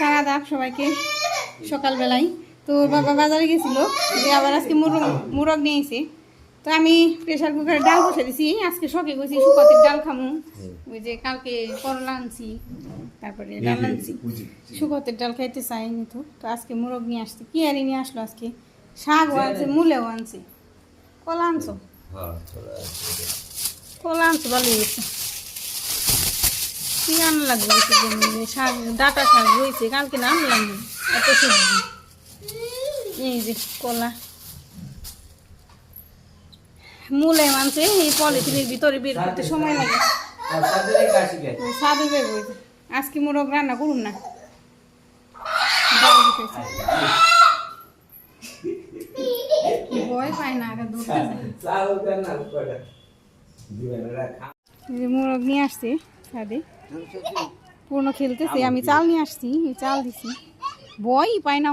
নমস্কার আদাব সবাইকে সকালবেলায়। তো বাবা বাজারে গেছিল যে আবার আজকে মুরগ মুরগ নিয়ে এসে তো আমি প্রেশার কুকারে ডাল বসে দিছি আজকে শখে গেছি শুকাতের ডাল খামু। ওই যে কালকে করলা আনছি তারপরে ডাল আনছি। শুকতের ডাল খাইতে চাইনি তো তো আজকে মুরগ নিয়ে আসছি। কি আর নিয়ে আসলো আজকে? শাকও আনছে মূলেও আনছে। কলা আনছো? কলা আনছো ভালো হয়েছে। কি আনা লাগবে শাক ডাটা শাক হয়েছে কালকে না আনলাম এত সবজি। এই যে কলা। মূলে মানছে এই পলিথিনের ভিতরে বের করতে সময় লাগে। সাদে বের হয়েছে। আজকে মোরগ রান্না করুন না। ভয় পায় না আগে ধরতে মোরগ নিয়ে আসছে ছাদে। পুরনো খেলতেছে আমি চাল নিয়ে আসছি চাল দিছি। বই পায় না।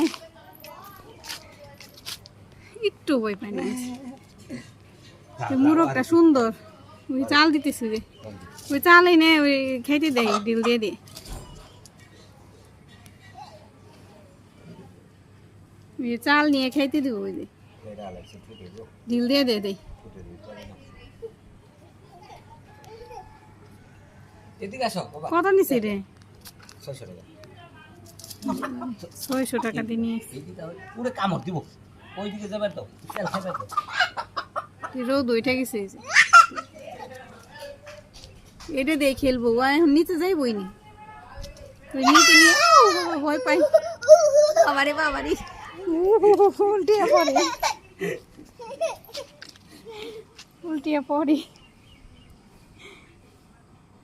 একটু বই পায় না। মুরগটা সুন্দর। ওই চাল দিতেছে রে ওই চাল এনে ওই খেতে দেয় ডিল দিয়ে দিয়ে ওই চাল নিয়ে খাইতে দিব ওই যে। ডিল দিয়ে দে দেয় এদিকে আসো বাবা। কত নিছে রে? ছয়শো টাকা। ছয়শো টাকা দিয়ে নিয়ে এসছি। এদিকে আবার পুরো কামড় দিব। ওই দিকে তো তেল তো। তুই রোদ উঠে গেছে এটা দিয়ে খেলব এখন নিচে যাইবই নি। তুই নিচে নিয়ে ভয় পাই। বাবারে বাবারে। উল্টিয়া পড়ে। উল্টিয়া পড়ে।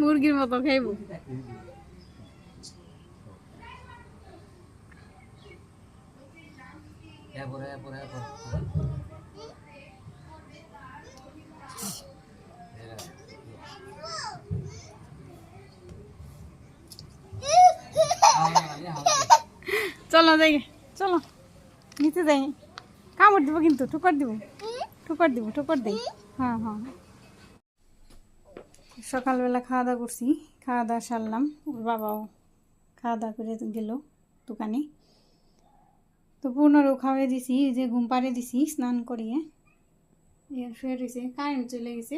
মুরগির মতো খাইবো। চলো যাই চলো। নিচে যাই। কামড় দিব কিন্তু, ঠুকর দিব। ঠুকর দিব, ঠুকর দেই। হ্যাঁ হ্যাঁ। সকালবেলা খাওয়া দাওয়া করছি। খাওয়া দাওয়া সারলাম। ওর বাবাও খাওয়া দাওয়া করে গেল দোকানে। তো পূর্ণরও খাওয়াই দিছি যে ঘুম পাড়ে দিছি, স্নান করিয়ে। শুয়ে রয়েছে কারেন্ট চলে গেছে।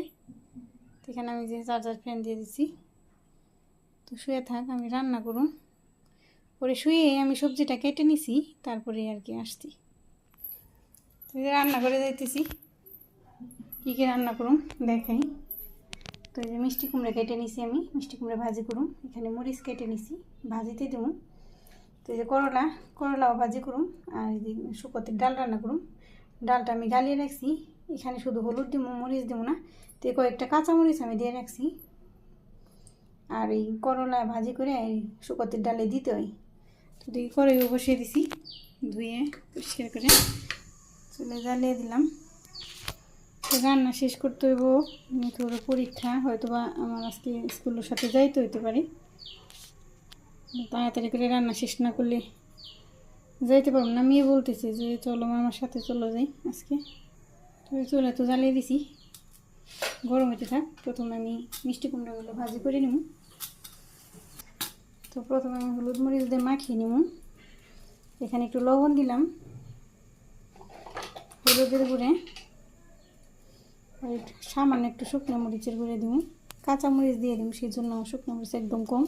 এখানে আমি যে চার্জার ফ্যান দিয়ে দিছি। তো শুয়ে থাক, আমি রান্না করুন পরে শুয়ে আমি সবজিটা কেটে নিছি, তারপরে আর কি আসছি। রান্না করে যাইতেছি কী কী রান্না করুন দেখাই। তো এই যে মিষ্টি কুমড়া কেটে নিছি আমি। মিষ্টি কুমড়া ভাজি করুন এখানে মরিচ কেটে নিছি। ভাজিতে দেবো। তো এই যে করলা, করলাও ভাজি করুন আর এই যে শুকোতে ডাল রান্না করুন ডালটা আমি গালিয়ে রাখছি। এখানে শুধু হলুদ দিব মরিচ দেবো না। তো কয়েকটা কাঁচা মরিচ আমি দিয়ে রাখছি। আর এই করলা ভাজি করে এই শুকোতের ডালে দিতে হয়। তো দেখি করে বসিয়ে দিছি। ধুয়ে পরিষ্কার করে চুলে জ্বালিয়ে দিলাম। তো রান্না শেষ করতে হইব। মিঠুর পরীক্ষা হয়তো বা আমার আজকে স্কুলের সাথে যাইতে হইতে পারে। তাড়াতাড়ি করে রান্না শেষ না করলে যাইতে পারব না। মেয়ে বলতেছে যে, চলো আমার সাথে চলো যাই আজকে। তো চলে তো জ্বালিয়ে দিছি। গরম হইতে থাক। প্রথমে আমি মিষ্টি কুমড়াগুলো ভাজি করে নিব। তো প্রথমে আমি হলুদ মরিচ দিয়ে মাখিয়ে নিব। এখানে একটু লবণ দিলাম। হলুদের গুঁড়ে সামান্য একটু শুকনো মরিচের গুঁড়ে দিব। কাঁচা মরিচ দিয়ে দিব সেই জন্য শুকনো মরিচ একদম কম।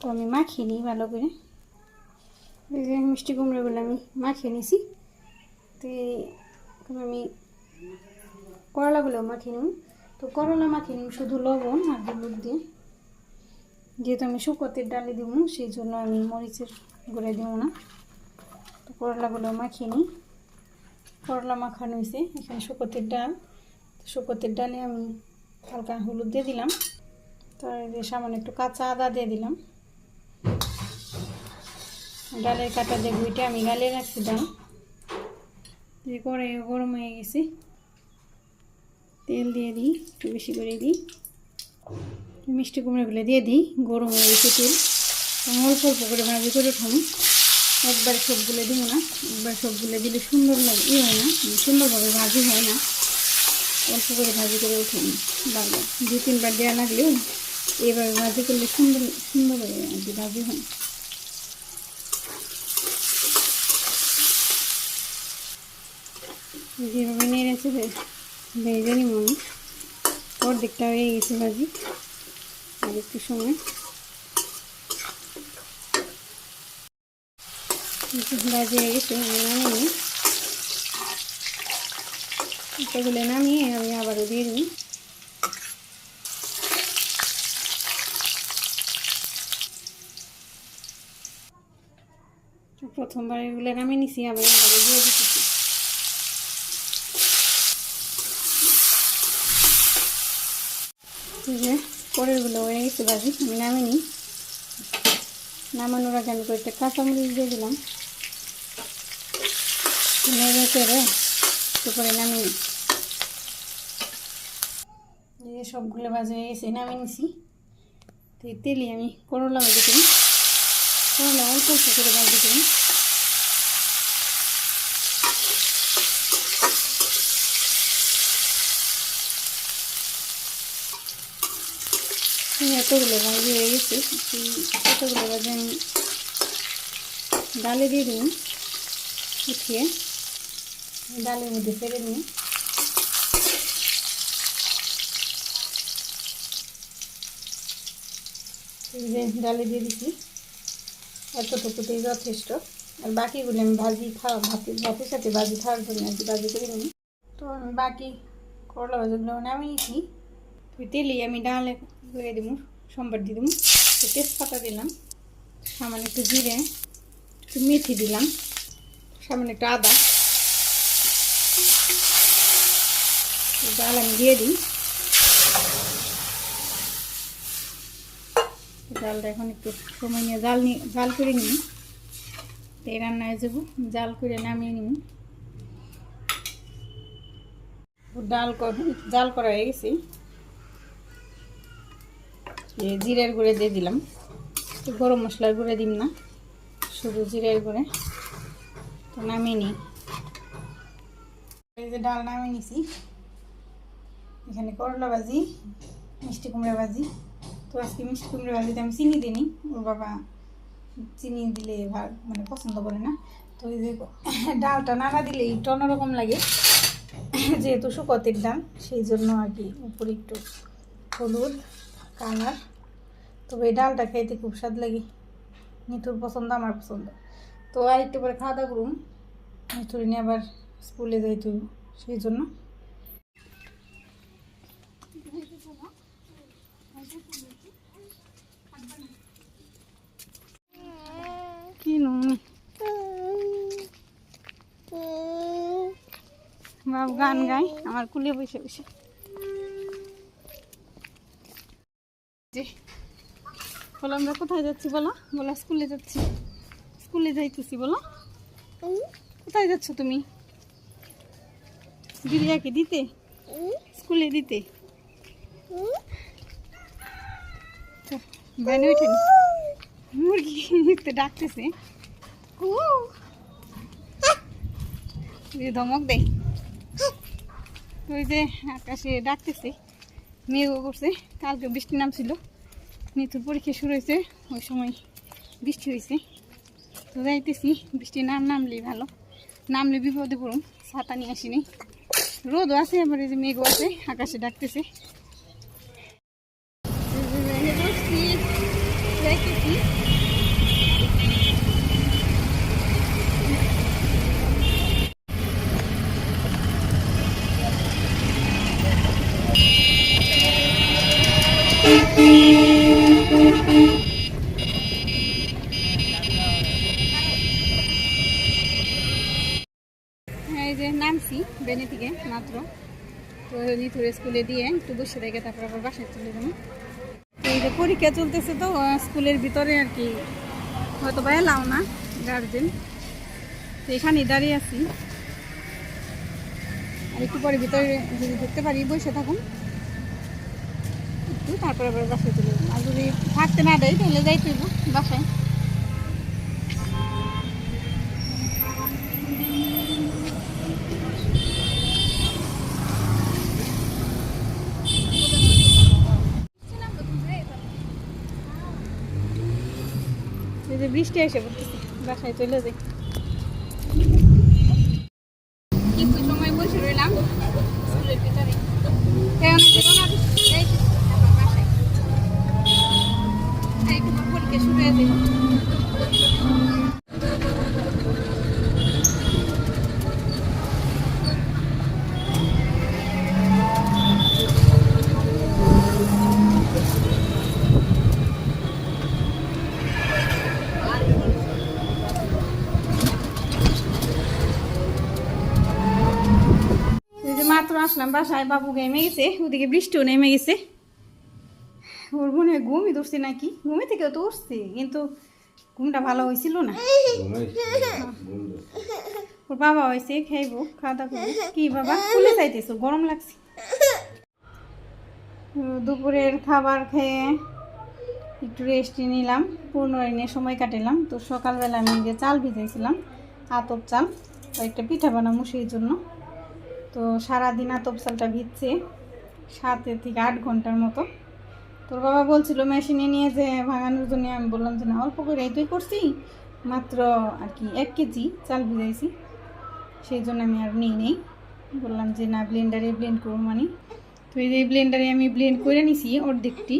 তো আমি মাখিয়ে নিই ভালো করে। এই যে মিষ্টি কুমড়োগুলো আমি মাখিয়ে নিছি। তো এখন আমি করলাগুলো মাখিয়ে নিব। তো করলা মাখিয়ে নিব শুধু লবণ আর হলুদ দিয়ে। যেহেতু আমি শুকোতের ডালে দিব সেই জন্য আমি মরিচের গুঁড়ে দিব না। তো করলাগুলো মাখিয়ে নিই। করলা মাখানো হয়েছে, এখানে শুকোতের ডাল। শুকোতের ডালে আমি হালকা হলুদ দিয়ে দিলাম। তার সামান্য একটু কাঁচা আদা দিয়ে দিলাম। ডালের কাটা দিয়ে গুইটা আমি গালে রাখছি ডাল যে করে গরম হয়ে গেছে। তেল দিয়ে দিই, একটু বেশি করে দিই। মিষ্টি কুমড়োগুলো দিয়ে দিই, গরম হয়ে গেছে তেল। অল্প অল্প করে ভাজি করে উঠাম একবার সবগুলো দিব না। একবার সবগুলো দিলে সুন্দর লাগে ইয়ে হয় না, সুন্দরভাবে ভাজি হয় না। অল্প করে ভাজি করে উঠাম বারবার দু, তিনবার দেওয়া লাগলেও এইভাবে ভাজি করলে সুন্দর সুন্দর ভাজি হয় যেভাবে নেড়েছে ভেজে নিব আমি, অর্ধেকটা হয়ে গেছে ভাজি। আর একটু সময়। ভাজি হয়ে গেছে এগুলো নামিয়ে আমি আবারও দিয়ে দিই। প্রথমবার এগুলো নামিয়ে নিছি, আবার আবারও দিয়ে এই যে, পরেরগুলো হয়ে গেছে ভাজি আমি নামিনি নামানোর আগে আমি কয়েকটা কাঁচামরিচ দিয়ে দিলাম। নেড়ে চেড়ে করে নামিয়ে যে সবগুলো ভাজি হয়ে গেছে, নামিয়ে নিছি। তো এই তেলে আমি করলা ভাজি করি। করলা অল্প অল্প করে ভাজি করি। এতগুলো ভাজি হয়ে গেছে এতগুলো ভাজি আমি ডালে দিয়ে দিই উঠিয়ে ডালের মধ্যে ফেলে নিই ডালে দিয়ে দিচ্ছি এতটুকুতেই যথেষ্ট। আর বাকিগুলো আমি ভাজি খাওয়া, ভাতের ভাতের সাথে ভাজি খাওয়ার জন্য আর ভাজি করে নিই। তো আমি বাকি করলা ভাজিগুলো নামিয়ে নিয়েছি ওই তেলেই আমি ডালে করে দেবো সম্বার দিয়ে দেবো তেজপাতা দিলাম, সামান্য একটু জিরে, একটু মেথি দিলাম, সামান্য একটু আদা। ডাল আমি দিয়ে দিই। ডালটা এখন একটু সময় নিয়ে জাল নিয়ে জাল করে নিই তো এই রান্নায় যাব, জাল করে নামিয়ে নিব ডাল জাল করা হয়ে গেছে। জিরের গুঁড়ে দিয়ে দিলাম। গরম মশলার গুঁড়ে দিম না, শুধু জিরের গুঁড়ে। তো নামিয়ে নিই। এই যে ডাল নামিয়ে নিছি। এখানে করলা ভাজি, মিষ্টি কুমড়া ভাজি। তো আজকে মিষ্টি কুমড়া ভাজিতে আমি চিনি দিইনি। ওর বাবা চিনি দিলে মানে পছন্দ করে না। তো এই যে ডালটা নাড়া দিলে একটু অন্যরকম লাগে, যেহেতু শুকতের ডাল, সেই জন্য আর কি উপরে একটু হলুদ কালার। তবে এই ডালটা খাইতে খুব স্বাদ লাগে। মিঠুর পছন্দ, আমার পছন্দ। তো আর একটু পরে খাওয়া দাওয়া করুন মিঠুর নিয়ে আবার স্কুলে যাইতে সেই জন্য। কি বাবু গান গাই আমার কুলে বসে বসে। বলো আমরা কোথায় যাচ্ছি, বলো? বলো, স্কুলে যাচ্ছি। স্কুলে যাইতেছি, বলো। কোথায় যাচ্ছ তুমি? দিদিয়াকে দিতে? স্কুলে দিতে? ভ্যানে উঠে নি। মুরগি তো ডাকতেছে। উ। ধমক দেয় ওই যে আকাশে ডাকতেছে। মেঘও করছে। কালকে বৃষ্টি নামছিল। নিতুর পরীক্ষা শুরু হয়েছে। ওই সময় বৃষ্টি হয়েছে। তো যাইতেছি। বৃষ্টি নাম নামলেই ভালো। নামলে বিপদে পড়ুন ছাতা নিয়ে আসিনি। রোদও আছে, আবার এই যে মেঘও আছে। আকাশে ডাকতেছে যাইতেছি হ্যাঁ, এই যে নামছি বেনে থেকে মাত্র। তো নিথুর স্কুলে দিয়ে একটু বসে থেকে তারপর বাসায় চলে যাব। এই যে পরীক্ষা চলতেছে তো স্কুলের ভিতরে আর কি। হয়তো বা এলাও না গার্জেন তো দাঁড়িয়ে আছি। আর একটু পরে ভিতরে যদি ঢুকতে পারি, বসে থাকুন। একটু তারপরে আবার বাসায় চলে যাব। আর যদি থাকতে না দেয়, তাহলে যাইতে হইব বাসায়। বৃষ্টি এসে বাসায় চলে যাই। আসলাম, বাসায় বাবু নেমে গেছে, ওদিকে বৃষ্টিও নেমে গেছে। ওর মনে হয় ঘুমই ধরছে নাকি? ঘুমে থেকে তো উঠছে, কিন্তু ঘুমটা ভালো হয়েছিল না। ওর বাবা হয়েছে, খাইবো, খাওয়া দাওয়া করব। কি বাবা? খুলে চাইতেছো গরম লাগছে। দুপুরের খাবার খেয়ে একটু রেস্ট নিলাম, পনেরো নিয়ে সময় কাটালাম। তো সকালবেলা আমি যে চাল ভিজাইছিলাম, আতপ চাল কয়েকটা পিঠা বানাবো সেই জন্য। তো সারাদিন আতপ চালটা ভিজছে, সাতে থেকে আট ঘণ্টার মতো। তোর বাবা বলছিল মেশিনে নিয়ে যে ভাঙানোর জন্য, আমি বললাম যে না, অল্প করে এইটাই করছি, মাত্র আর কি এক কেজি চাল ভিজাইছি, সেই জন্য আমি আর নিই নেই। বললাম যে না ব্লেন্ডারে ব্লেন্ড করব মানে। তো এই যে ব্লেন্ডারে আমি ব্লেন্ড করে নিছি অর্ধেকটি।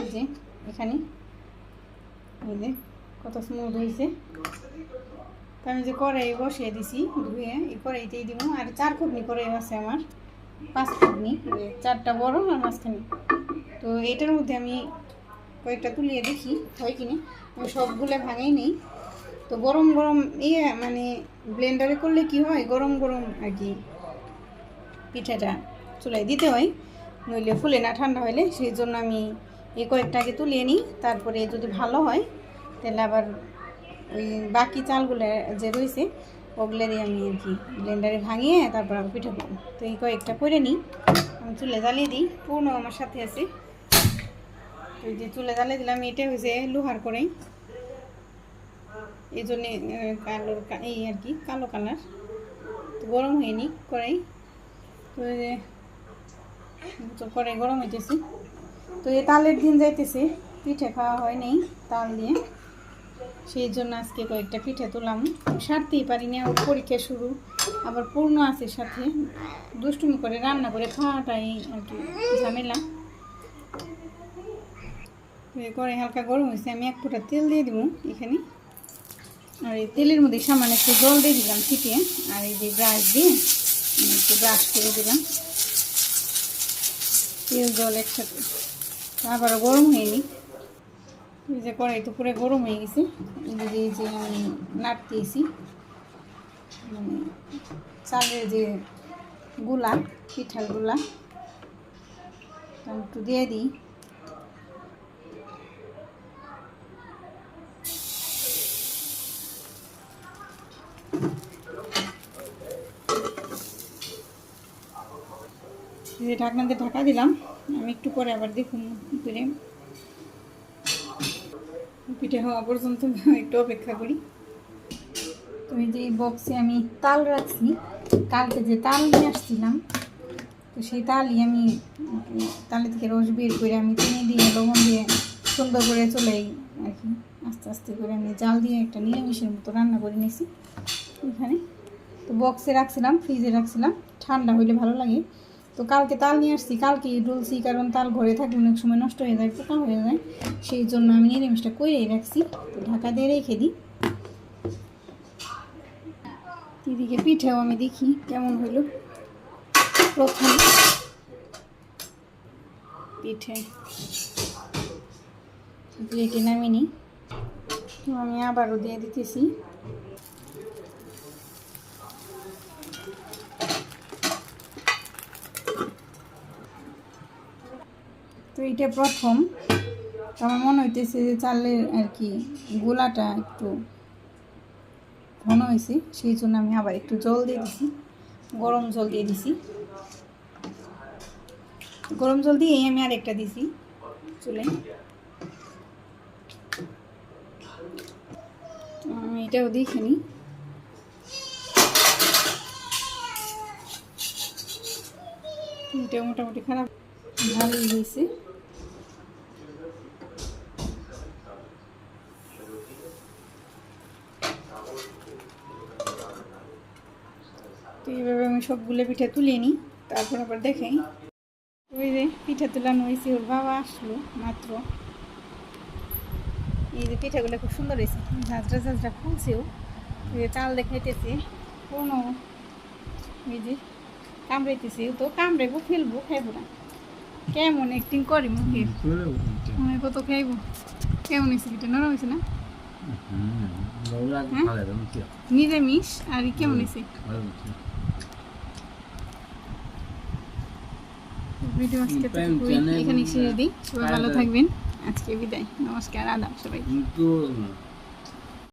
এই যে এখানে, এই যে কত স্মুথ হয়েছে। আমি যে কড়াই বসিয়ে দিছি, ধুয়ে এই কড়াইতেই দিব। আর চার খুবনি কড়াই আছে আমার, পাঁচ খুবনি চারটা বড় আর মাঝখানে। তো এটার মধ্যে আমি কয়েকটা তুলিয়ে দেখি, হয় কিনা। আমি সবগুলো ভাঙাই নেই। তো গরম গরম ইয়ে মানে ব্লেন্ডারে করলে কি হয়? গরম গরম আর কি পিঠাটা চুলায় দিতে হয়। নইলে ফুলে না ঠান্ডা হইলে। সেই জন্য আমি এই কয়েকটাকে তুলিয়ে নিই। তারপরে যদি ভালো হয়, তাহলে আবার ওই বাকি চালগুলো যে রয়েছে ওগুলো দিয়ে আমি আর কি ব্লেন্ডারে ভাঙিয়ে তারপর আবার পিঠা করব। তো এই কয়েকটা করে নিই। আমি চুলে জ্বালিয়ে দিই পূর্ণ আমার সাথে আছে। তো যে চুলে জ্বালিয়ে দিলাম, এটা হয়েছে লোহার করেই এই জন্যে কালো এই আর কি, কালো কালার। তো গরম হয়নি কড়াই। তো কড়াই গরম হইতেছে। তো এই তালের দিন যাইতেছে, পিঠে খাওয়া হয় নেই, তাল দিয়ে। সেই জন্য আজকে কয়েকটা পিঠে তুলাম। সারতেই পারি না পরীক্ষা শুরু। আবার পূর্ণ আছে সাথে। দুষ্টুমি করে রান্না করে খাওয়াটাই আর কি ঝামেলা। করে হালকা গরম হয়েছে, আমি এক ফোঁটা তেল দিয়ে দিব এখানে। আর এই তেলের মধ্যে সামান্য একটু জল দিয়ে দিলাম ছিটিয়ে। আর এই যে ব্রাশ দিয়ে একটু ব্রাশ করে দিলাম। তেল জল একসাথে। আবারও গরম হয়নি। এই যে কড়াই তো পুরো গরম হয়ে গেছে। এই যে আমি নাড়তেছি মানে চালের যে গুলা, পিঠারগুলা একটু দিয়ে দিই। এই যে ঢাকনা ঢাকা দিলাম। আমি একটু পরে আবার দেখুন করে পিঠে হওয়া পর্যন্ত একটু অপেক্ষা করি। তো এই যে বক্সে আমি তাল রাখছি কালকে যে তাল নিয়ে আসছিলাম তো সেই তালই আমি উম, তালে থেকে রস বের করে আমি চিনি দিয়ে লবণ দিয়ে সুন্দর করে চলেই আর কি। আস্তে আস্তে করে আমি জাল দিয়ে একটা নিরামিষের মতো রান্না করে নিয়েছি এখানে। তো বক্সে রাখছিলাম ফ্রিজে রাখছিলাম ঠান্ডা হইলে ভালো লাগে। তো কালকে তাল নিয়ে আসছি, কালকে ডুলছি কারণ তাল ঘরে থাকলে অনেক সময় নষ্ট হয়ে যায়, পোকা হয়ে যায়। সেই জন্য আমি নিরামিষটা করেই রাখছি, তো ঢাকা দিয়ে রেখে দিই। এদিকে পিঠেও আমি দেখি কেমন হলো প্রথম পিঠে। প্লেটে তো আমি আবারও দিয়ে দিতেছি। তো এইটা প্রথম। আমার মনে হইতেছে যে চালের আর কি গোলাটা একটু ঘন হয়েছে, সেই জন্য আমি আবার একটু জল দিয়ে দিছি, গরম জল দিয়ে দিছি। গরম জল দিয়ে আমি আর একটা দিছি চুলে। আমি এটাও দেখে নিই এটা মোটামুটি খারাপ, ভালোই হয়েছে তো এইভাবে আমি সবগুলো পিঠা তুলে নিই তারপর আবার দেখাই। ওই যে পিঠা তোলানো হয়েছে ওর বাবা আসলো মাত্র। এই যে পিঠাগুলো খুব সুন্দর হয়েছে ঝাঁঝরা ঝাঁঝরা ফুলছেও। এই যে চাল দেখাইতেছে কোনো এই যে কামড়াইতেছে ও তো কামড়াইবো ফেলব খাইবো না। কেমন অ্যাক্টিং করি মুখে? মনে কত খাইবো। কেমন হয়েছে পিঠা নরম হয়েছে না? নিজে মিশ আর কেমন হয়েছে? ভিডিও আজকে এখানে শেষ দিই। সবাই ভালো থাকবেন। আজকে বিদায়। নমস্কার আদাব সবাই